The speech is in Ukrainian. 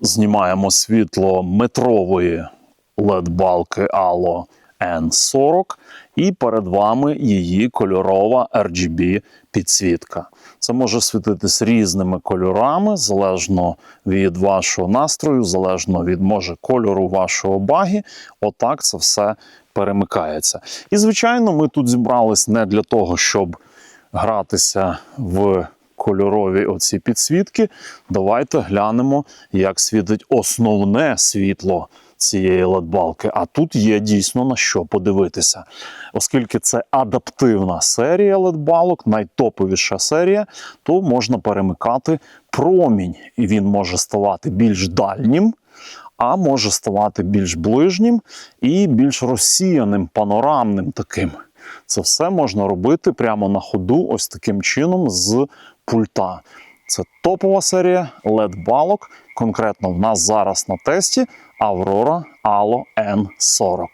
знімаємо світло метрової LED-балки Allo N40, і перед вами її кольорова RGB підсвітка. Це може світитись різними кольорами, залежно від вашого настрою, залежно від може кольору вашого багі. Отак це все перемикається. І звичайно, ми тут зібрались не для того, щоб гратися в кольорові оці підсвітки. Давайте глянемо, як світить основне світло цієї ледбалки. А тут є дійсно на що подивитися. Оскільки це адаптивна серія ледбалок, найтоповіша серія, то можна перемикати промінь, і він може ставати більш дальнім. А може ставати більш ближнім і більш розсіяним, панорамним таким. Це все можна робити прямо на ходу, ось таким чином з пульта. Це топова серія LED балок. Конкретно в нас зараз на тесті Aurora Allo N40.